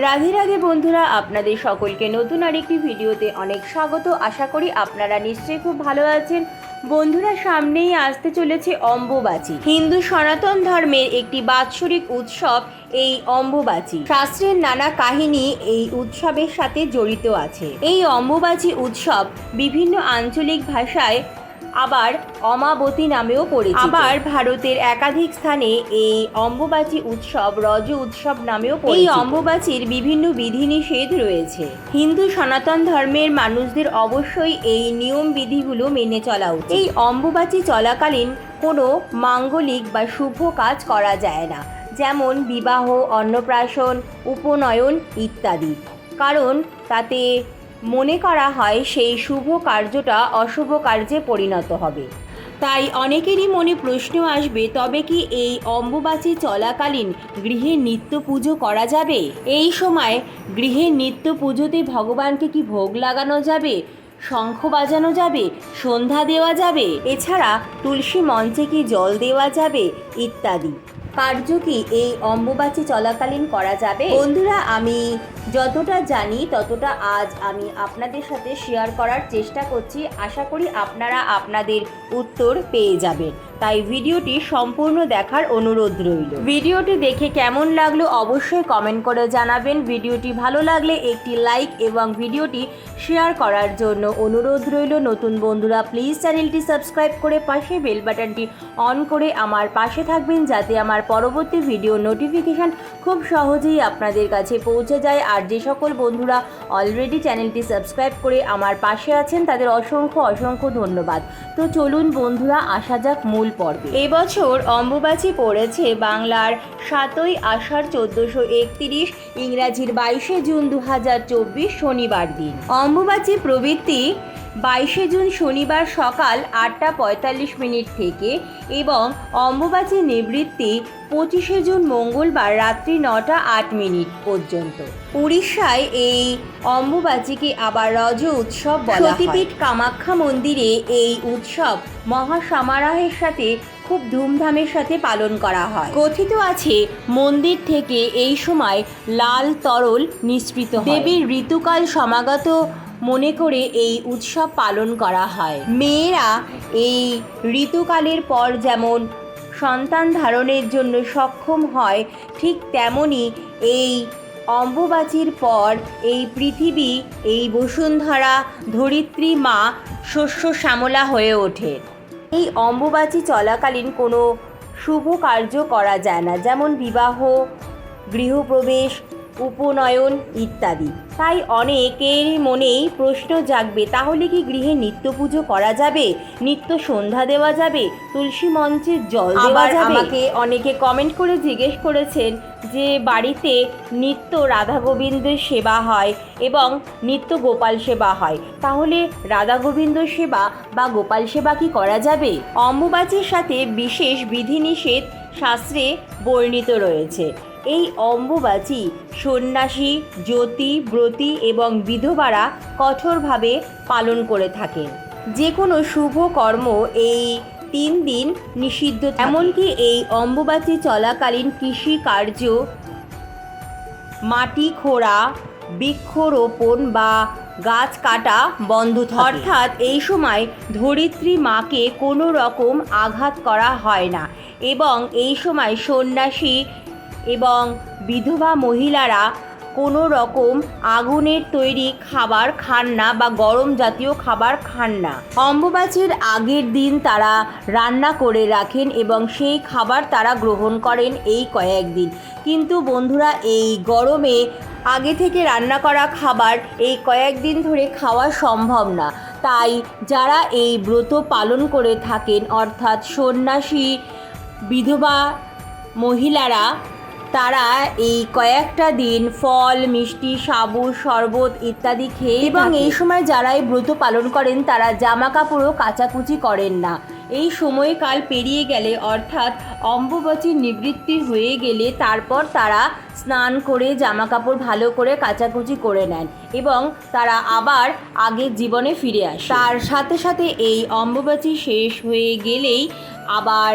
রাধে রাধে বন্ধুরা, আপনাদের সকলকে নতুন আরেকটি ভিডিওতে অনেক স্বাগত। আশা করি আপনারা নিশ্চয়ই খুব ভালো আছেন। বন্ধুরা, সামনেই আসতে চলেছে অম্বুবাচী। হিন্দু সনাতন ধর্মের একটি বাৎসরিক উৎসব, এই অম্বুবাচী। শাস্ত্রের নানা কাহিনী এই উৎসবের সাথে জড়িত আছে। এই অম্বুবাচী উৎসব বিভিন্ন আঞ্চলিক ভাষায় আবার অমাবতী নামেও পরিচিত। আবার ভারতের একাধিক স্থানে এই অম্বুবাচী উৎসব রজ উৎসব নামেও এই অম্বুবাচীর বিভিন্ন বিধিনিষেধ রয়েছে। হিন্দু সনাতন ধর্মের মানুষদের অবশ্যই এই নিয়ম বিধিগুলো মেনে চলা উচিত। এই অম্বুবাচী চলাকালীন কোনো মাঙ্গলিক বা শুভ কাজ করা যায় না যেমন বিবাহ অন্নপ্রাশন উপনয়ন ইত্যাদি। কারণ তাতে মনে করা হয় সেই শুভ কার্যটা অশুভ কার্যে পরিণত হবে। তাই অনেকেরই মনে প্রশ্ন আসবে, তবে কি এই অম্বুবাচী চলাকালীন গৃহে নিত্য পুজো করা যাবে? এই সময় গৃহে নিত্য পুজোতে ভগবানকে কি ভোগ লাগানো যাবে? শঙ্খ বাজানো যাবে? সন্ধ্যা দেওয়া যাবে? এছাড়া তুলসী মঞ্চে কি জল দেওয়া যাবে? ইত্যাদি। কার্য কি এই অম্বুবাচী চলাকালীন করা যাবে? বন্ধুরা, আমি যতটা জানি, ততটা আজ আমি আপনাদের সাথে শেয়ার করার চেষ্টা করছি। আশা করি আপনারা আপনাদের উত্তর পেয়ে যাবেন। তাই ভিডিওটি সম্পূর্ণ দেখার অনুরোধ রইল। ভিডিওটি দেখে কেমন লাগল অবশ্যই কমেন্ট করে জানাবেন। ভিডিওটি ভালো লাগলে একটি লাইক এবং ভিডিওটি শেয়ার করার জন্য অনুরোধ রইল। নতুন বন্ধুরা প্লিজ চ্যানেলটি সাবস্ক্রাইব করে পাশে বেল বাটনটি অন করে আমার পাশে থাকবেন যাতে আমার পরবর্তী ভিডিও নোটিফিকেশান খুব সহজেই আপনাদের কাছে পৌঁছে যায়। আর যে সকল বন্ধুরা অলরেডি চ্যানেলটি সাবস্ক্রাইব করে আমার পাশে আছেন, তাদের অসংখ্য অসংখ্য ধন্যবাদ। তো চলুন বন্ধুরা, আসা যাক মূল পর্বে। এবছর অম্বুবাচী পড়েছে বাংলার সাতই আষাঢ় চোদ্দোশো একত্রিশ, ইংরাজির বাইশে জুন দু হাজার চব্বিশ শনিবার দিন। অম্বুবাচী প্রবৃত্তি বাইশে জুন শনিবার সকাল আটটা পঁয়তাল্লিশ মিনিট থেকে এবং অম্বুবাচী নিবৃত্তি পঁচিশে জুন মঙ্গলবার রাত্রি নটা আট মিনিট পর্যন্ত। উড়িষ্যায় এই অম্বুবাচীকে আবার রজ উৎসব বলা। সতীপীঠ কামাখ্যা মন্দিরে এই উৎসব মহাসমারোহের সাথে খুব ধুমধামের সাথে পালন করা হয়। কথিত আছে মন্দির থেকে এই সময় লাল তরল নিঃসৃত দেবীর ঋতুকাল সমাগত মনে করে এই উৎসব পালন করা হয়। মেয়েরা এই ঋতুকালের পর যেমন সন্তান ধারণের জন্য সক্ষম হয়, ঠিক তেমনি এই অম্বুবাচীর পর এই পৃথিবী, এই বসুন্ধরা ধরিত্রী মা শস্য শ্যামলা হয়ে ওঠে। এই অম্বুবাচী চলাকালীন কোনো শুভ কার্য করা যায় না। যেমন বিবাহ, গৃহপ্রবেশ উপনয়ন ইত্যাদি। তাই অনেকের মনেই প্রশ্ন জাগবে তাহলে কি গৃহে নিত্য পুজো করা যাবে? নিত্য সন্ধ্যা দেওয়া যাবে? তুলসী মঞ্চে জল দেওয়া যাবে? আমাকে অনেকে কমেন্ট করে জিজ্ঞেস করেছেন যে বাড়িতে নিত্য রাধা গোবিন্দের সেবা হয় এবং নিত্য গোপাল সেবা হয়। তাহলে রাধা গোবিন্দ সেবা বা গোপাল সেবা কি করা যাবে? অম্বুবাচীর সাথে বিশেষ বিধিনিষেধ শাস্ত্রে বর্ণিত রয়েছে। এই অম্বুবাচী সন্ন্যাসী, জ্যোতি, ব্রতী এবং বিধবারা কঠোরভাবে পালন করে থাকেন। যে কোনো শুভ কর্ম এই তিন দিন নিষিদ্ধ। এমনকি এই অম্বুবাচী চলাকালীন কৃষি কার্য, মাটি খোঁড়া, বৃক্ষরোপণ বা গাছ কাটা বন্ধ অর্থাৎ এই সময় ধরিত্রী মাকে কোনো রকম আঘাত করা হয় না। এবং এই সময় সন্ন্যাসী এবং বিধবা মহিলারা কোনো রকম আগুনের তৈরি খাবার খান না বা গরম জাতীয় খাবার খান না। অম্বুবাচীর আগের দিন তারা রান্না করে রাখেন এবং সেই খাবার তারা গ্রহণ করেন এই কয়েকদিন কিন্তু বন্ধুরা, এই গরমে আগে থেকে রান্না করা খাবার এই কয়েকদিন ধরে খাওয়া সম্ভব না। তাই যারা এই ব্রত পালন করে থাকেন, অর্থাৎ সন্ন্যাসী বিধবা মহিলারা তারা এই কয়েকটা দিন ফল মিষ্টি সাবু শরবত ইত্যাদি খেয়ে এবং এই সময় যারা এই ব্রত পালন করেন তারা জামা কাপড়ও কাচাকুচি করেন না। এই সময়কাল পেরিয়ে গেলে অর্থাৎ অম্বুবাচীর নিবৃত্তি হয়ে গেলে তারপর তারা স্নান করে জামা কাপড় ভালো করে কাচাকুচি করে নেন এবং তারা আবার আগের জীবনে ফিরে আসে। তার সাথে সাথে এই অম্বুবাচী শেষ হয়ে গেলেই আবার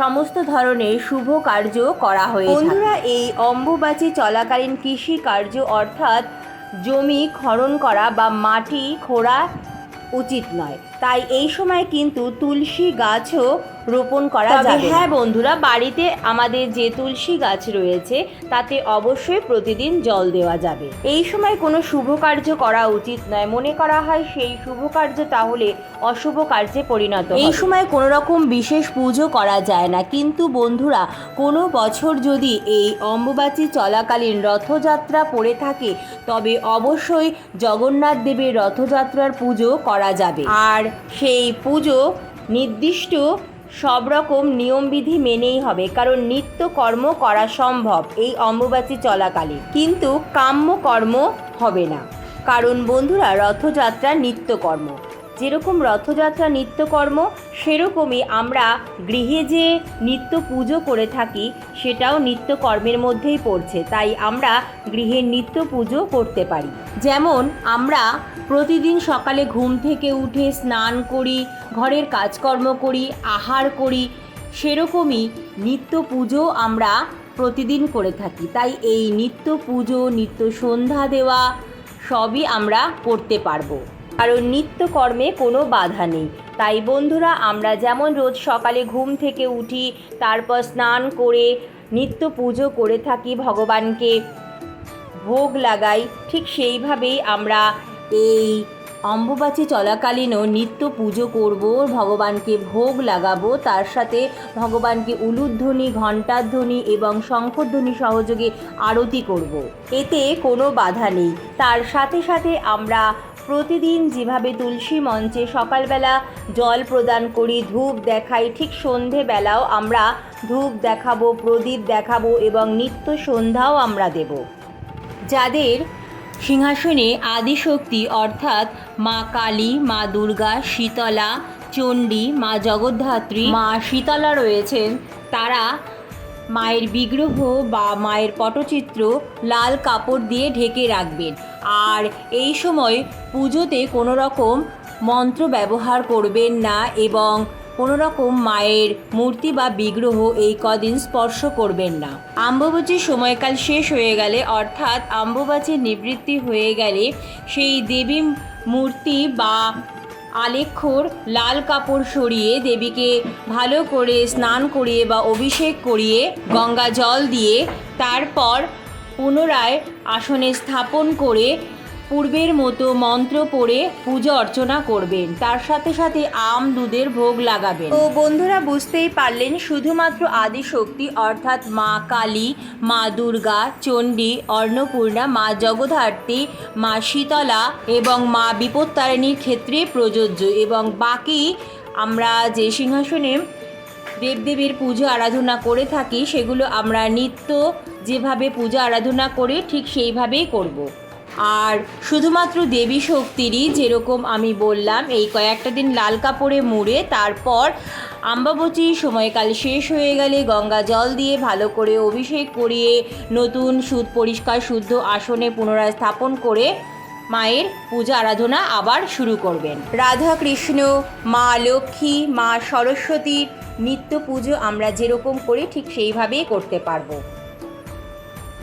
সমস্ত ধরনের শুভ কার্য করা হয়ে বন্ধুরা, এই অম্বুবাচী চলাকালীন কৃষি কার্য অর্থাৎ জমি খনন করা বা মাটি খোঁড়া উচিত নয়। তাই এই সময় কিন্তু তুলসী গাছও রোপণ করা যাবে। হ্যাঁ বন্ধুরা বাড়িতে আমাদের যে তুলসী গাছ রয়েছে তাতে অবশ্যই প্রতিদিন জল দেওয়া যাবে। এই সময় কোনো শুভ কার্য করা উচিত নয়। মনে করা হয় সেই শুভ কার্য তাহলে অশুভ কার্যে পরিণত এই সময় কোনো রকম বিশেষ পুজো করা যায় না। কিন্তু বন্ধুরা কোনো বছর যদি এই অম্বুবাচী চলাকালীন রথযাত্রা পড়ে থাকে তবে অবশ্যই জগন্নাথ দেবের রথযাত্রার পুজো করা যাবে। আর সেই পুজো নির্দিষ্ট সব রকম নিয়মবিধি মেনেই হবে, কারণ নিত্য কর্ম করা সম্ভব এই অম্বুবাচী চলাকালে। কিন্তু কাম্য কর্ম হবে না। কারণ বন্ধুরা, রথযাত্রা নিত্যকর্ম যেরকম রথযাত্রা নিত্যকর্ম, সেরকমই আমরা গৃহে যে নিত্য পুজো করে থাকি, সেটাও নিত্যকর্মের মধ্যেই পড়ছে। তাই আমরা গৃহে নিত্য পুজো করতে পারি। যেমন আমরা প্রতিদিন সকালে ঘুম থেকে উঠে স্নান করি, ঘরের কাজকর্ম করি, আহার করি, সেরকমই নিত্য পুজো আমরা প্রতিদিন করে থাকি। তাই এই নিত্য পুজো, নিত্য সন্ধ্যা দেওয়া সবই আমরা করতে পারব। কারণ নিত্যকর্মে কোনো বাধা নেই তাই বন্ধুরা, আমরা যেমন রোজ সকালে ঘুম থেকে উঠি, তারপর স্নান করে, নিত্য পুজো করে থাকি ভগবানকে, ভোগ লাগাই, ঠিক সেইভাবেই আমরা এই অম্বুবাচী চলাকালীনও নিত্য পুজো করব, ভগবানকে ভোগ লাগাবো, তার সাথে ভগবানকে উলুধ্বনি, ঘণ্টাধ্বনি এবং শঙ্খধ্বনি সহযোগে আরতি করব। এতে কোনো বাধা নেই তার সাথে সাথে আমরা প্রতিদিন যেভাবে তুলসী মঞ্চে সকালবেলা জল প্রদান করি, ধূপ দেখাই, ঠিক সন্ধেবেলাও আমরা ধূপ দেখাবো, প্রদীপ দেখাবো এবং নিত্য সন্ধ্যাও আমরা দেব। যাদের সিংহাসনে আদিশক্তি অর্থাৎ মা কালী, মা দুর্গা, শীতলা, চণ্ডী, মা জগদ্ধাত্রী, মা শীতলা রয়েছেন, তারা মায়ের বিগ্রহ বা মায়ের পটচিত্র লাল কাপড় দিয়ে ঢেকে রাখবেন। আর এই সময় পুজোতে কোনো রকম মন্ত্র ব্যবহার করবেন না এবং কোনো রকম মায়ের মূর্তি বা বিগ্রহ এই কদিন স্পর্শ করবেন না। আম্বুবাচির সময়কাল শেষ হয়ে গেলে, অর্থাৎ আম্বুবাচির নিবৃত্তি হয়ে গেলে, সেই দেবী মূর্তি বা আলেখ্যর লাল কাপড় সরিয়ে দেবীকে ভালো করে স্নান করিয়ে বা অভিষেক করিয়ে গঙ্গা জল দিয়ে তারপর পুনরায় আসনে স্থাপন করে পূর্বের মতো মন্ত্র পড়ে পুজো অর্চনা করবেন। তার সাথে সাথে আম দুধের ভোগ লাগাবেন। ও বন্ধুরা, বুঝতেই পারলেন, শুধুমাত্র আদিশক্তি, অর্থাৎ মা কালী, মা দুর্গা, চণ্ডী, অন্নপূর্ণা, মা জগদ্ধাত্রী, মা শীতলা এবং মা বিপত্তারিণীর ক্ষেত্রে প্রযোজ্য। এবং বাকি আমরা যে সিংহাসনে দেবদেবীর পুজো আরাধনা করে থাকি, সেগুলো আমরা নিত্য যেভাবে পূজা আরাধনা করি ঠিক সেইভাবেই করব। আর শুধুমাত্র দেবী শক্তিরই যেরকম আমি বললাম, এই কয়েকটা দিন লাল কাপড়ে মুড়ে, তারপর আম্বাবচী সময়কাল শেষ হয়ে গেলে গঙ্গা জল দিয়ে ভালো করে অভিষেক করিয়ে নতুন সুদ পরিষ্কার শুদ্ধ আসনে পুনরায় স্থাপন করে মায়ের পূজা আরাধনা আবার শুরু করবেন। রাধা কৃষ্ণ, মা লক্ষ্মী, মা সরস্বতীর নিত্য পুজো আমরা যেরকম করি ঠিক সেইভাবেই করতে পারব।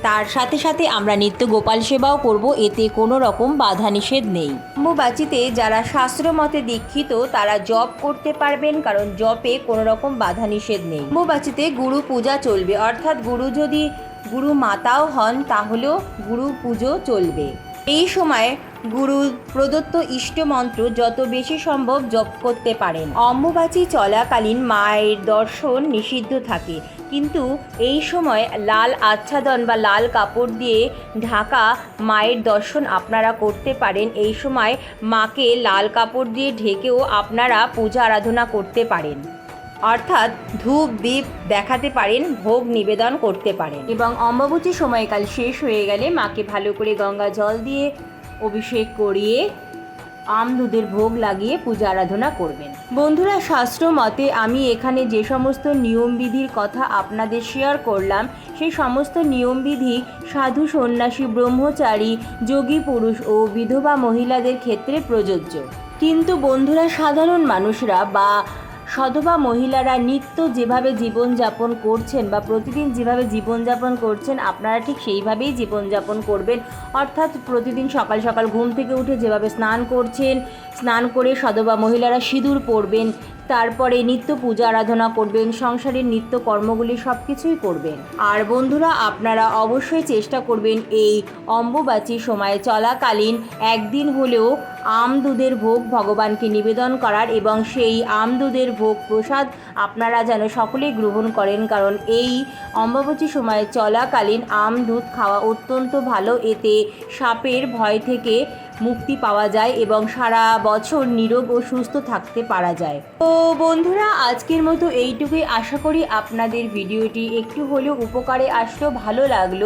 তার সাথে সাথে আমরা নিত্য গোপাল সেবাও করব, এতে কোনো রকম বাধা নিষেধ নেই। অম্বুবাচিতে যারা শাস্ত্রমতে দীক্ষিত, তারা জপ করতে পারবেন, কারণ জপে কোনো রকম বাধা নিষেধ নেই। অম্বুবাচিতে গুরু পূজা চলবে, অর্থাৎ গুরু যদি গুরু মাতাও হন, তাহলেও গুরু পুজো চলবে। এই সময় গুরু প্রদত্ত ইষ্ট মন্ত্র যত বেশি সম্ভব জপ করতে পারেন। অম্বুবাচী চলাকালীন মায়ের দর্শন নিষিদ্ধ থাকে। কিন্তু এই সময় লাল আচ্ছাদন বা লাল কাপড় দিয়ে ঢাকা মায়ের দর্শন আপনারা করতে পারেন। এই সময় মাকে লাল কাপড় দিয়ে ঢেকেও আপনারা পূজা আরাধনা করতে পারেন। অর্থাৎ ধূপ, দীপ দেখাতে পারেন, ভোগ নিবেদন করতে পারেন। এবং অম্বাবতী সময়কাল শেষ হয়ে গেলে মাকে ভালো করে গঙ্গা জল দিয়ে অভিষেক করিয়ে আম দুধের ভোগ লাগিয়ে পূজা আরাধনা করবেন। বন্ধুরা শাস্ত্র মতে আমি এখানে যে সমস্ত নিয়মবিধির কথা আপনাদের শেয়ার করলাম, সেই সমস্ত নিয়মবিধি সাধু, সন্ন্যাসী, ব্রহ্মচারী, যোগী পুরুষ ও বিধবা মহিলাদের ক্ষেত্রে প্রযোজ্য। কিন্তু বন্ধুরা, সাধারণ মানুষরা বা সধবা মহিলারা নিত্য যেভাবে জীবনযাপন করছেন বা প্রতিদিন যেভাবে জীবনযাপন করছেন, আপনারা ঠিক সেইভাবেই জীবনযাপন করবেন। অর্থাৎ প্রতিদিন সকাল সকাল ঘুম থেকে উঠে যেভাবে স্নান করছেন, স্নান করে সধবা মহিলারা সিঁদুর পরবেন তারপরে নিত্য পূজা, আরাধনা করবেন, সংসারের নিত্য কর্মগুলি সব কিছুই করবেন। আর বন্ধুরা, আপনারা অবশ্যই চেষ্টা করবেন এই অম্বুবাচী সময়ে চলাকালীন একদিন হলেও আম দুধের ভোগ ভগবানকে নিবেদন করার এবং সেই আম দুধের ভোগ প্রসাদ আপনারা যেন সকলেই গ্রহণ করেন, কারণ এই অম্বুবাচী সময়ে চলাকালীন আম দুধ খাওয়া অত্যন্ত ভালো। এতে সাপের ভয় থেকে মুক্তি পাওয়া যায় এবং সারা বছর নিরোগ ও সুস্থ থাকতে পারা যায়। তো বন্ধুরা, আজকের মতো এইটুকুই আশা করি আপনাদের ভিডিওটি একটু হলেও উপকারে আসলো, ভালো লাগল।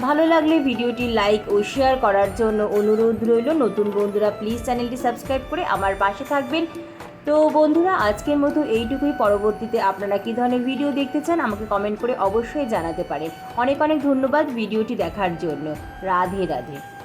ভালো লাগলে ভিডিওটি লাইক ও শেয়ার করার জন্য অনুরোধ রইল। নতুন বন্ধুরা, প্লিজ চ্যানেলটি সাবস্ক্রাইব করে আমার পাশে থাকবেন। তো বন্ধুরা, আজকের মতো এইটুকুই। পরবর্তীতে আপনারা কী ধরনের ভিডিও দেখতে চান আমাকে কমেন্ট করে অবশ্যই জানাতে পারেন। অনেক অনেক ধন্যবাদ ভিডিওটি দেখার জন্য। রাধে রাধে।